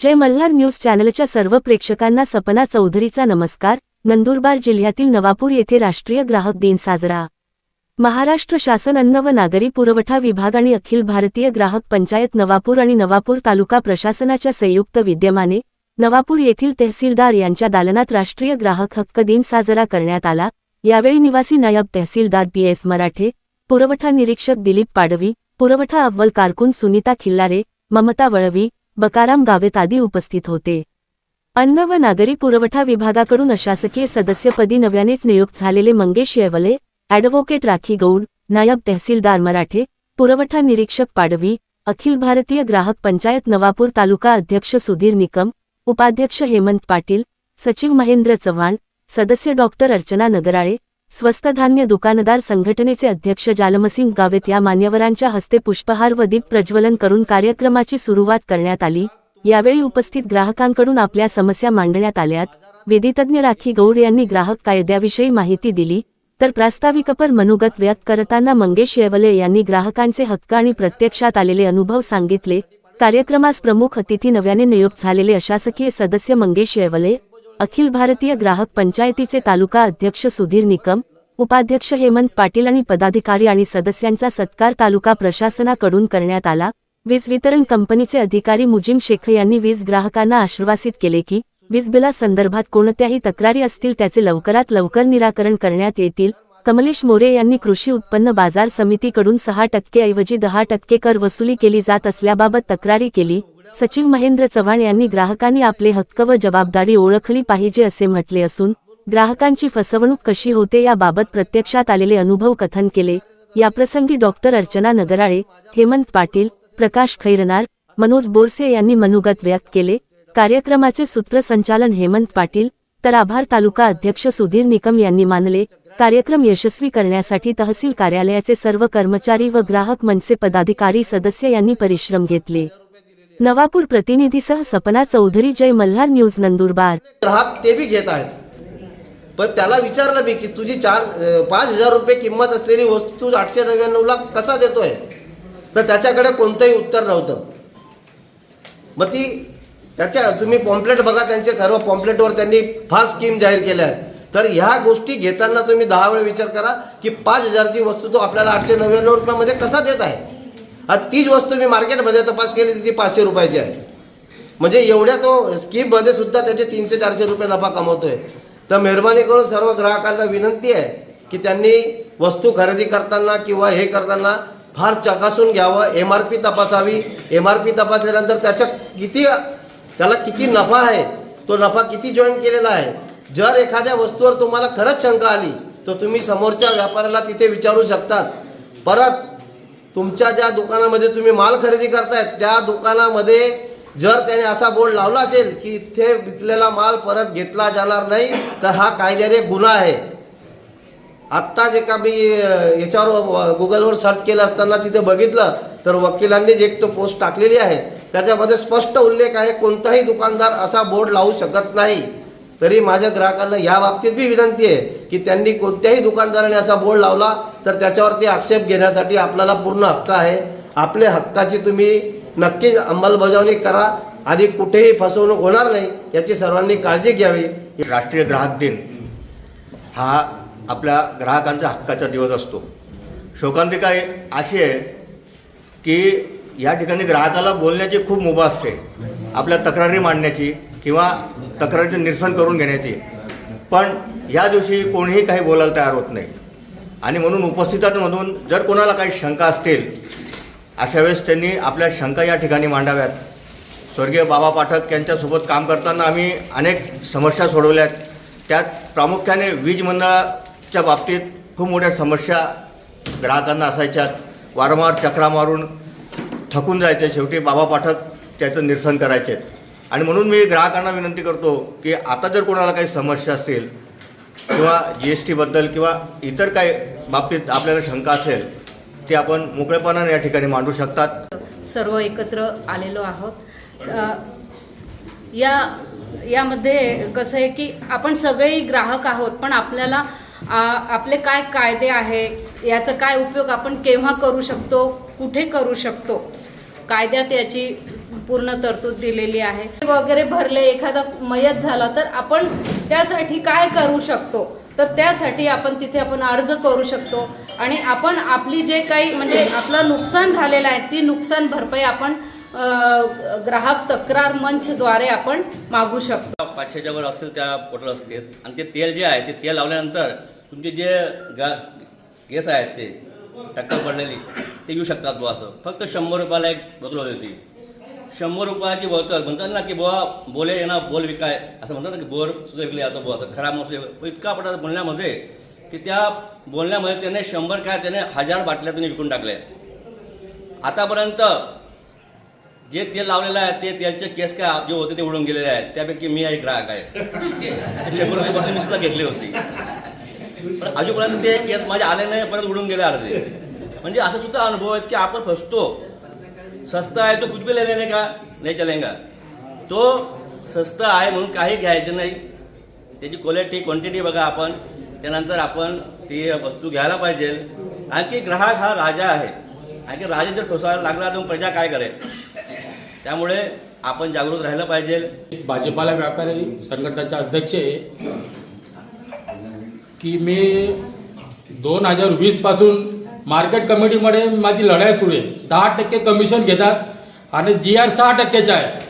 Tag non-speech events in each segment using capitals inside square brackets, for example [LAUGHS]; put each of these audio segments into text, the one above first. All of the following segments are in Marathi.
जय मल्हार न्यूज चॅनलच्या सर्व प्रेक्षकांना सपना चौधरीचा नमस्कार. नंदुरबार जिल्ह्यातील नवापूर येथे राष्ट्रीय ग्राहक दिन साजरा. महाराष्ट्र शासन अन्न व नागरी पुरवठा विभाग आणि अखिल भारतीय ग्राहक पंचायत नवापूर आणि नवापूर तालुका प्रशासनाच्या संयुक्त विद्यमाने नवापूर येथील तहसीलदार यांच्या दालनात राष्ट्रीय ग्राहक हक्क दिन साजरा करण्यात आला. यावेळी निवासी नायब तहसीलदार पी एस मराठे पुरवठा निरीक्षक दिलीप पाडवी पुरवठा अव्वल कारकून सुनीता खिल्लारे ममता वळवी बकाराम गावेत आदी उपस्थित होते. अन्न व नागरी पुरवठा विभागाकडून अशासकीय सदस्यपदी नव्यानेच नियुक्त झालेले मंगेश येवले ॲडव्होकेट राखी गौड नायब तहसीलदार मराठे पुरवठा निरीक्षक पाडवी अखिल भारतीय ग्राहक पंचायत नवापूर तालुका अध्यक्ष सुधीर निकम उपाध्यक्ष हेमंत पाटील सचिव महेंद्र चव्हाण सदस्य डॉक्टर अर्चना नगराळे स्वस्त धान्य दुकानदार संघटनेचे अध्यक्ष जालमसिंग गावेत या मान्यवरांच्या हस्ते पुष्पहार व दीप प्रज्वलन करून कार्यक्रमाची सुरुवात करण्यात आली. यावेळी उपस्थित ग्राहकांकडून आपल्या समस्या मांडण्यात आल्यात. विधितज्ञ राखी गौड यांनी ग्राहक कायद्याविषयी माहिती दिली. तर प्रास्ताविकपर मनोगत व्यक्त करताना मंगेश येवले यांनी ग्राहकांचे हक्क आणि प्रत्यक्षात आलेले अनुभव सांगितले. कार्यक्रमास प्रमुख अतिथी नव्याने नियुक्त झालेले अशासकीय सदस्य मंगेश येवले अखिल भारतीय ग्राहक पंचायतीचे तालुका अध्यक्ष सुधीर निकम उपाध्यक्ष हेमंत पाटील आणि पदाधिकारी आणि सदस्यांचा सत्कार तालुका प्रशासनाकडून करण्यात आला. वीज वितरण कंपनीचे अधिकारी मुजीम शेख यांनी वीज ग्राहकांना आश्वासित केले की वीज बिलासंदर्भात कोणत्याही तक्रारी असतील त्याचे लवकरात लवकर निराकरण करण्यात येतील. कमलेश मोरे यांनी कृषी उत्पन्न बाजार समितीकडून सहा टक्के ऐवजी दहा टक्के कर वसुली केली जात असल्याबाबत तक्रारी केली. सचिव महेंद्र चव्हाण यांनी ग्राहकांनी आपले हक्क व जबाबदारी ओळखली पाहिजे असे म्हटले असून ग्राहकांची फसवणूक कशी होते याबाबत प्रत्यक्षात आलेले अनुभव कथन केले. याप्रसंगी डॉक्टर अर्चना नगराळे हेमंत पाटील प्रकाश खैरनार मनोज बोरसे यांनी मनोगत व्यक्त केले. कार्यक्रमाचे सूत्रसंचालन हेमंत पाटील तर आभार तालुका अध्यक्ष सुधीर निकम यांनी मानले. कार्यक्रम यशस्वी करण्यासाठी तहसील कार्यालयाचे सर्व कर्मचारी व ग्राहक मनसे पदाधिकारी सदस्य यांनी परिश्रम घेतले. नवापूर प्रतिनिधीसह सपना चौधरी जय मल्हार न्यूज नंदुरबार. ग्राहक ते बी घेत आहेत. पण त्याला विचारलं मी की तुझी चार पाच हजार रुपये किंमत असलेली वस्तू तू आठशे नव्याण्णवला कसा देतोय? तर त्याच्याकडे कोणतंही उत्तर नव्हतं. मग ती त्याच्या तुम्ही पॉम्पलेट बघा त्यांचे सर्व पॉम्पलेटवर त्यांनी फास्ट स्कीम जाहीर केल्या आहेत. तर ह्या गोष्टी घेताना तुम्ही दहा वेळा विचार करा की पाच हजारची वस्तू तो आपल्याला आठशे नव्याण्णव रुपयामध्ये कसा देत आहे? आता तीच वस्तू मी मार्केटमध्ये तपास केली ती पाचशे रुपयाची आहे. म्हणजे एवढ्या तो स्कीममध्ये सुद्धा त्याचे तीनशे चारशे रुपये नफा कमवतोय. तर मेहरबानी करून सर्व ग्राहकांना विनंती आहे की त्यांनी वस्तू खरेदी करताना किंवा हे करताना फार चकासून घ्यावं एम आर पी तपासावी. एम आर पी तपासल्यानंतर त्याच्या किती त्याला किती नफा आहे तो नफा किती जॉईन केलेला आहे. जर एखाद्या वस्तूवर तुम्हाला खरंच शंका आली तर तुम्ही समोरच्या व्यापाऱ्याला तिथे विचारू शकतात. परत तुमच्या ज्या दुकानामध्ये तुम्ही माल खरेदी करतायत त्या दुकानामध्ये जर त्याने असा बोर्ड लावला असेल की इथे विकलेला माल परत घेतला जाणार नाही तर हा कायद्याने गुन्हा आहे. आत्ताच एका मी याच्यावर गुगलवर सर्च केलं असताना तिथे बघितलं तर वकिलांनी जे एक तो पोस्ट टाकलेली आहे त्याच्यामध्ये स्पष्ट उल्लेख आहे कोणताही दुकानदार असा बोर्ड लावू शकत नाही. तरी माझ्या ग्राहकांना या बाबतीत बी विनंती आहे की त्यांनी कोणत्याही दुकानदाराने असा बोर्ड लावला तर त्याच्यावरती आक्षेप घेण्यासाठी आपल्याला पूर्ण हक्क आहे. आपल्या हक्काची तुम्ही नक्कीच अंमलबजावणी करा. आणि कुठेही फसवणूक होणार नाही याची सर्वांनी काळजी घ्यावी. राष्ट्रीय ग्राहक दिन हा आपल्या ग्राहकांच्या हक्काचा दिवस असतो. शोकांतिका अशी आहे की या ठिकाणी ग्राहकाला बोलण्याची खूप मुभा असते. आपल्या तक्रारी मांडण्याची किंवा तक्रारीचं निरसन करून घेण्याची. पण या दिवशी कोणीही काही बोलायला तयार होत नाही. आणि म्हणून उपस्थितांमधून जर कोणाला काही शंका असतील अशा वेळेस त्यांनी आपल्या शंका या ठिकाणी मांडाव्यात. स्वर्गीय बाबा पाठक यांच्यासोबत काम करताना आम्ही अनेक समस्या सोडवल्या आहेत त्यात प्रामुख्याने वीज मंडळाच्या बाबतीत खूप मोठ्या समस्या ग्राहकांना असायच्यात वारंवार चक्रा मारून थकून जायचे. शेवटी बाबा पाठक त्याचं निरसन करायचे. आणि म्हणून मी ग्राहकांना विनंती करतो की आता जर कोणाला काही समस्या असतील किंवा जी एस टीबद्दल किंवा इतर काही बाबतीत आपल्याला शंका असेल ती आपण मोकळेपणाने या ठिकाणी मांडू शकतात. सर्व एकत्र आलेलो आहोत. या यामध्ये कसं आहे की आपण सगळेही ग्राहक आहोत पण आपल्याला आपले काय कायदे आहे याचा काय उपयोग आपण केव्हा करू शकतो कुठे करू शकतो कायद्यात याची पूर्ण तरतूद दिलेली आहे. वगैरे भरले एखादा मयत झाला तर आपण त्यासाठी काय करू शकतो? तर त्यासाठी आपण तिथे आपण अर्ज करू शकतो. आणि आपण आपली जे काही म्हणजे आपलं नुकसान झालेलं आहे ती नुकसान भरपाई आपण ग्राहक तक्रार मंचद्वारे आपण मागू शकतो. पाचशेच्या वर असतील त्या पोटल असतील आणि ते तेल जे आहे ते तेल लावल्यानंतर तुमचे जे गा केस आहेत ते टक्कर पडलेली ते येऊ शकतात तू असं. फक्त शंभर रुपयाला एक बदल होती. शंभर रुपयाची बोतल. म्हणतात ना की बुवा बोले ये ना बोल विकाय. असं म्हणतात ना की बोर सुद्धा विकले जातो बुवा. असं खराब नसले इतका पडतात बोलण्यामध्ये की त्या बोलण्यामध्ये त्याने शंभर काय त्याने हजार बाटल्या त्यांनी विकून टाकल्या. आतापर्यंत जे तेल लावलेलं आहे ते तेलचे केस काय जे होते ते उडून गेलेले आहेत. त्यापैकी मी एक ग्राहक आहे. [LAUGHS] शंभर रुपये मी सुद्धा घेतली होती. पण अजूनपर्यंत ते केस माझे आले नाही परत उडून गेले अर्धे. म्हणजे असं सुद्धा अनुभव आहेत की आपण फसतो. सस्ता आहे तो कुछ भी ले लेने का नाही चलेगा। तो स्वस्त आहे म्हणून काही घ्यायचं नाही. त्याची क्वालिटी क्वांटिटी बघा आपण. त्यानंतर आपण ती वस्तू घ्यायला पाहिजे. आणखी ग्राहक हा राजा आहे. आणखी राजा जर ठोसायला लागला तर मग प्रजा काय करेल? त्यामुळे आपण जागरूक राहिलं पाहिजे. भाजीपाला व्यापारी संघटनाचे अध्यक्ष आहे की मी दोन हजार वीसपासून मार्केट कमिटीमध्ये माझी लढाई सुरू आहे. दहा टक्के कमिशन घेतात आणि जी आर सहा टक्क्याचा आहे.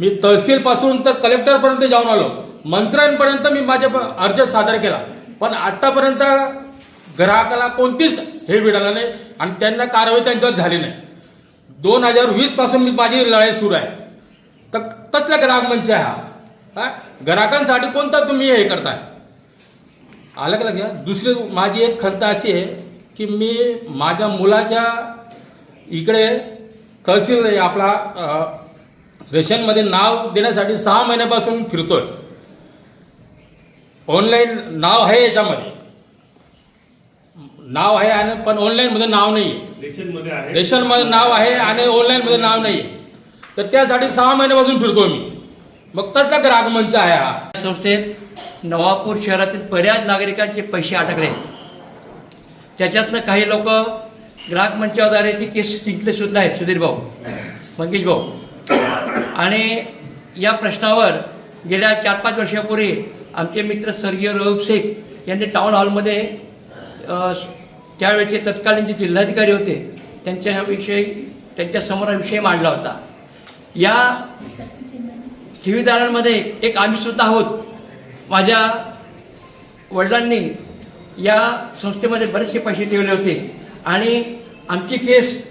मी तहसीलपासून तर कलेक्टरपर्यंत जाऊन आलो. मंत्र्यांपर्यंत मी माझे प- अर्ज सादर केला. पण आत्तापर्यंत ग्राहकाला कोणतीच हे मिळालं नाही आणि त्यांना कारवाई त्यांच्यावर झाली नाही. दोन हजार वीसपासून मी माझी लढाई सुरू आहे. तर कसला ग्राहक मंच आहे हा? हा? ग्राहकांसाठी कोणता तुम्ही हे करताय? आलं का लक्षात? दुसरी माझी एक खंत अशी आहे की मी माझ्या मुलाच्या इकडे तहसील आपला रेशनमध्ये नाव देण्यासाठी सहा महिन्यापासून फिरतोय. ऑनलाईन नाव आहे याच्यामध्ये. नाव आहे आणि पण ऑनलाईनमध्ये नाव नाही आहे. रेशनमध्ये नाव आहे आणि ऑनलाईनमध्ये नाव नाही तर त्यासाठी सहा महिन्यापासून फिरतोय मी. मग कसला ग्राहक मंच आहे हा? संस्थेत नवापूर शहरातील बऱ्याच नागरिकांचे पैसे अडकले त्याच्यातनं काही लोक ग्राहक मंचाद्वारे ती केस जिंकले सुद्धा आहेत सुधीर भाऊ. मंगेश भाऊ. आणि या प्रश्नावर गेल्या चार पाच वर्षापूर्वी आमचे मित्र स्वर्गीय रोहब शेख यांनी टाऊन हॉलमध्ये अ, त्यावेळेचे तत्कालीन जे जिल्हाधिकारी होते त्यांच्याविषयी त्यांच्यासमोर हा विषय मांडला होता. या ठेवीदारांमध्ये एक आम्ही सुद्धा आहोत. माझ्या वडिलांनी या संस्थेमध्ये बरेचसे पैसे ठेवले होते. आणि आमची केस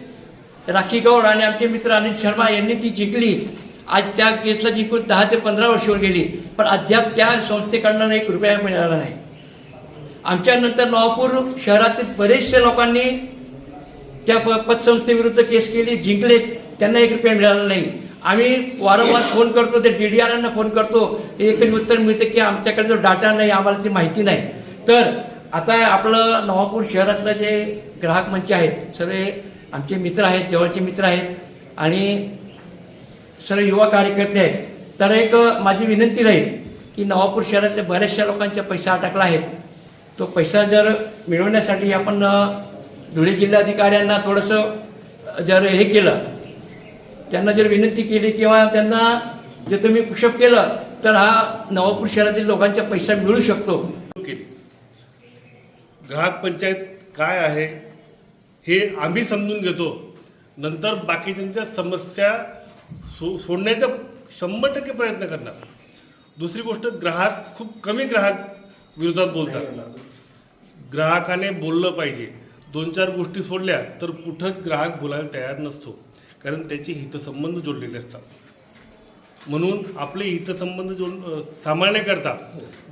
राखी गौड आणि आमचे मित्र अनिल शर्मा यांनी ती जिंकली. आज त्या केसला जिंकून दहा ते पंधरा वर्षावर गेली. पण अद्याप त्या संस्थेकडनं एक रुपया मिळाला नाही. आमच्यानंतर नवापूर शहरातील बरेचसे लोकांनी त्या प पतसंस्थेविरुद्ध केस केली जिंकले त्यांना एक रुपया मिळाला नाही. आम्ही वारंवार फोन करतो ते डी डी आरांना फोन करतो. एकच उत्तर मिळतं की आमच्याकडे जो डाटा नाही आम्हाला ती माहिती नाही. तर आता आपलं नवापूर शहरातलं जे ग्राहक मंच आहेत सगळे आमचे मित्र आहेत जवळचे मित्र आहेत आणि सर्व युवा कार्यकर्ते आहेत. तर एक माझी विनंती राहील की नवापूर शहरातल्या बऱ्याचशा लोकांचा पैसा अटकला आहे. तो पैसा जर मिळवण्यासाठी आपण धुळे जिल्हाधिकाऱ्यांना थोडंसं जर हे केलं त्यांना जर विनंती केली किंवा त्यांना जर तुम्ही पुषप केलं तर हा नवापूर शहरातील लोकांचा पैसा मिळू शकतो. ग्राहक पंचायत काय आहे हे आम्ही समजून घेतो. नंतर बाकीच्यांच्या समस्या सो सोडण्याचा शंभर टक्के प्रयत्न करणार. दुसरी गोष्ट ग्राहक खूप कमी ग्राहक विरोधात बोलतात. ग्राहकाने बोललं पाहिजे. दोन चार गोष्टी सोडल्या तर कुठंच ग्राहक बोलायला तयार नसतो. कारण त्याचे हितसंबंध जोडलेले असतात. म्हणून आपले हितसंबंध जोड सांभाळण्याकरता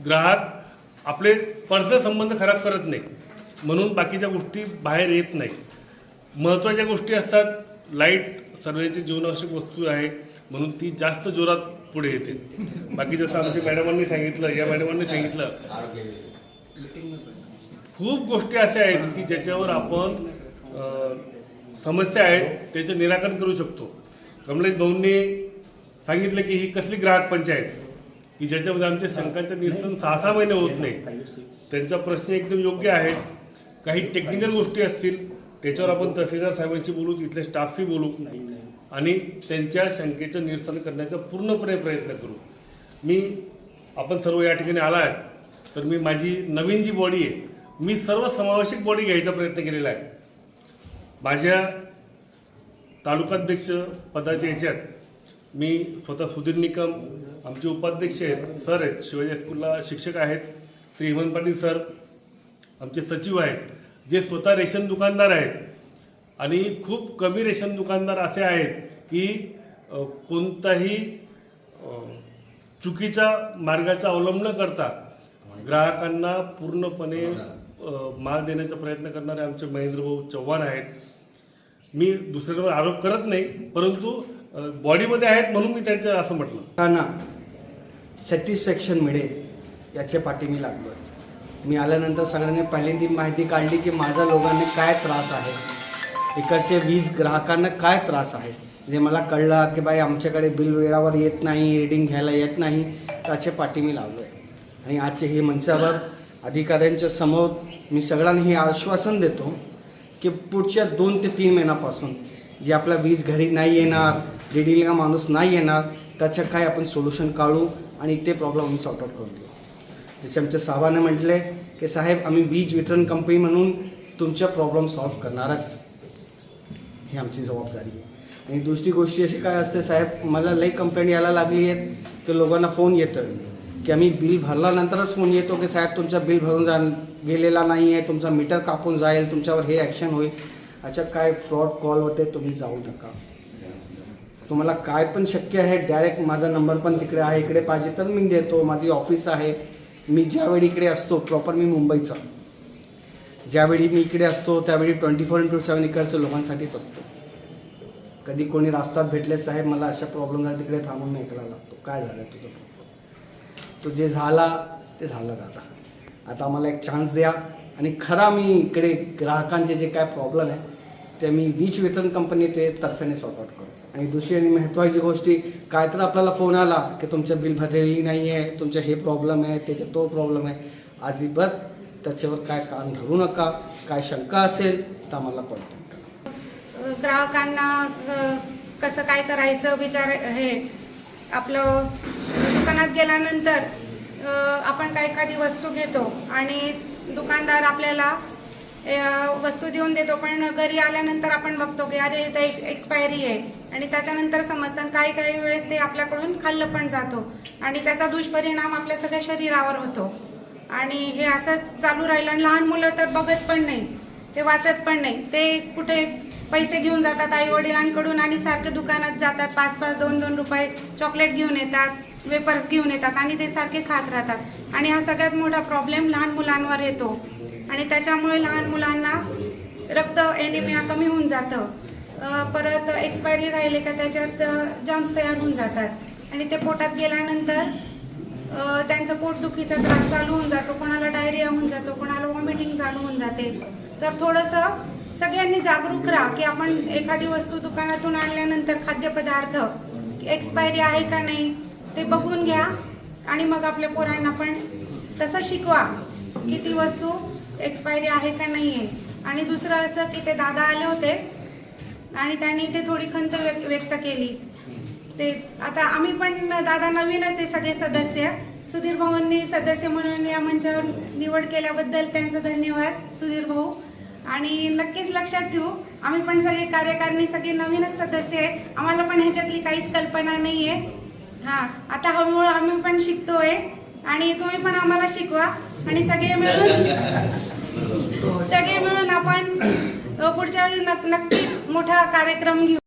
ग्राहक आपले पर्सनल संबंध खराब करत नाही म्हणून बाकीच्या गोष्टी बाहेर येत नाही महत्त्वाच्या गोष्टी असतात लाइट सर्वांची जीवनावश्यक वस्तू आहे म्हणून ती जास्त जोरात पुढे येते. बाकी जसं आमच्या मॅडमांनी सांगितलं या मॅडमांनी सांगितलं खूप गोष्टी अशा आहेत की ज्याच्यावर आपण समस्या आहेत त्याचं निराकरण करू शकतो. कमलेश भाऊंनी सांगितलं की ही कसली ग्राहक पंचायत? की ज्याच्यामध्ये आमच्या शंकांचं निरसन सहा सहा महिने होत नाही. त्यांचा प्रश्न एकदम योग्य आहे. काही टेक्निकल गोष्टी असतील त्याच्यावर आपण तहसीलदार साहेबांशी बोलू तिथल्या स्टाफशी बोलू आणि त्यांच्या शंकेचं निरसन करण्याचा पूर्णपणे प्रयत्न करू. मी आपण सर्व या ठिकाणी आला आहे तर मी माझी नवीन जी बॉडी आहे मी सर्व समावेशक बॉडी घ्यायचा प्रयत्न केलेला आहे. माझ्या तालुकाध्यक्ष पदाच्या याच्यात मी स्वतः सुधीर निकम आमचे उपाध्यक्ष आहेत. सर आहेत. शिवाजी हायस्कूलला शिक्षक आहेत. श्री हेमंत पाटील सर आमचे सचिव आहेत. जे स्वतः रेशन दुकानदार आहेत. आणि खूप कमी रेशन दुकानदार असे आहेत की कोणताही चुकीच्या मार्गाचा अवलंब न करता ग्राहकांना पूर्णपणे माल देण्याचा प्रयत्न करणारे आमचे महेंद्रभाऊ चव्हाण आहेत. मी दुसऱ्यांवर आरोप करत नाही परंतु बॉडीमध्ये आहेत म्हणून मी त्यांचं असं म्हटलं. लोकांना सॅटिस्फॅक्शन मिळेल याच्या पाठी मी लागलो मी आल्यानंतर सगळ्यांनी पहिल्यांदी माहिती काढली की माझ्या लोकांना काय त्रास आहे. इकडचे वीज ग्राहकांना काय त्रास आहे? जे मला कळलं की बाई आमच्याकडे बिल वेळावर येत नाही रिडिंग घ्यायला येत नाही त्याचे पाठी मी लागलो आहे. आणि आजचे हे मनसावर अधिकाऱ्यांच्या समोर मी सगळ्यांना हे आश्वासन देतो की पुढच्या दोन ते तीन महिन्यापासून जे आपला वीज घरी नाही येणार रिडिंगला माणूस नाही येणार त्याचं काय आपण सोल्युशन काढू? आणि ते प्रॉब्लेम आम्ही सॉर्ट आउट करून देऊ. जसे आमच्या साहेबांना म्हटले की साहेब आम्ही वीज वितरण कंपनी म्हणून तुमच्या प्रॉब्लेम सॉल्व्ह करणारच. ही आमची जबाबदारी आहे. आणि दुसरी गोष्ट अशी काय असते साहेब मला लई कंप्लेंट यायला लागली आहेत की लोकांना फोन येतं की आम्ही बिल भरल्यानंतरच फोन येतो की साहेब तुमचं बिल भरून जा गेलेला नाही आहे तुमचा मीटर कापून जाईल तुमच्यावर हे ॲक्शन होईल. अच्छा काय फ्रॉड कॉल होते तुम्ही जाऊ नका. तुम्हाला काय पण शक्य आहे डायरेक्ट माझा नंबर पण तिकडे आहे इकडे पाहिजे तर मी देतो. माझी ऑफिस आहे. मी ज्यावेळी इकडे असतो प्रॉपर मी मुंबईचा. ज्यावेळी मी इकडे असतो त्यावेळी ट्वेंटी फोर इंटू सेवन इकडच्या लोकांसाठीच असतो. कधी कोणी रास्तात भेटले साहेब मला अशा प्रॉब्लेम झाला तिकडे थांबून नाही करायला लागतो. काय झालं तुझं? प्रॉब्लेम तो जे झाला ते झालं दादा. आता आम्हाला एक चान्स द्या. आणि खरा मी इकडे ग्राहकांचे जे काय प्रॉब्लेम आहे ते मी वीज वितरण कंपनी ते तर्फेने सॉर्ट आउट करू. आणि दुसरी आणि महत्त्वाची गोष्टी काय तर आपल्याला फोन आला की तुमचं बिल भरलेली नाही आहे तुमचं हे प्रॉब्लेम आहे त्याचा तो प्रॉब्लेम आहे अजिबात त्याच्यावर काय कान धरू नका. काय शंका असेल तर आम्हाला कॉन्टॅक्ट करा. ग्राहकांना कसं काय करायचं विचार हे आपलं दुकानात गेल्यानंतर आपण काही एखादी वस्तू घेतो आणि दुकानदार आपल्याला वस्तू देऊन देतो पण घरी आल्यानंतर आपण बघतो की अरे इथं एक एक्सपायरी आहे. आणि त्याच्यानंतर समजतं काही काही वेळेस ते आपल्याकडून खाल्लं पण जातो. आणि त्याचा दुष्परिणाम आपल्या सगळ्या शरीरावर होतो. आणि हे असं चालू राहिलं आणि लहान मुलं तर बघत पण नाही. ते वाचत पण नाही. ते कुठे पैसे घेऊन जातात आई वडिलांकडून आणि सारखे दुकानात जातात. पाच पाच दोन दोन रुपये चॉकलेट घेऊन येतात वेपर्स घेऊन येतात आणि ते सारखे खात राहतात. आणि हा सगळ्यात मोठा प्रॉब्लेम लहान मुलांवर येतो. आणि त्याच्यामुळे लहान मुलांना रक्त एनिमिया कमी होऊन जातं. परत एक्सपायरी राहिले का त्याच्यात जम्स तयार होऊन जातात. आणि ते पोटात गेल्यानंतर त्यांचा त्यांचं पोटदुखीचा त्रास चालू होऊन जातो. कोणाला डायरिया होऊन जातो कोणाला वॉमिटिंग चालू होऊन जाते. तर थोडंसं सगळ्यांनी जागरूक राहा की आपण एखादी वस्तू दुकानातून आणल्यानंतर खाद्यपदार्थ एक्सपायरी आहे का नाही ते बघून घ्या. आणि मग आपल्या पोरांना पण तसं शिकवा की ती वस्तू एक्सपायरी आहे का नाही आहे आणि दुसरं असं की ते दादा आले होते आणि त्यांनी ते थोडी खंत व्यक्त व्यक्त केली. ते आता आम्ही पण दादा नवीनच आहे सगळे सदस्य. सुधीर भाऊंनी सदस्य म्हणून या मंचावर निवड केल्याबद्दल त्यांचं धन्यवाद सुधीर भाऊ. आणि नक्कीच लक्षात ठेवू आम्ही पण सगळे कार्यकारिणी सगळे नवीनच सदस्य आहे. आम्हाला पण ह्याच्यातली काहीच कल्पना नाही आहे हां आता हळूहळू आम्ही पण शिकतोय. आणि तुम्ही पण आम्हाला शिकवा. आणि सगळे मिळून सगळे मिळून आपण पुढच्या वेळी नक्कीच मोठा कार्यक्रम घेऊ.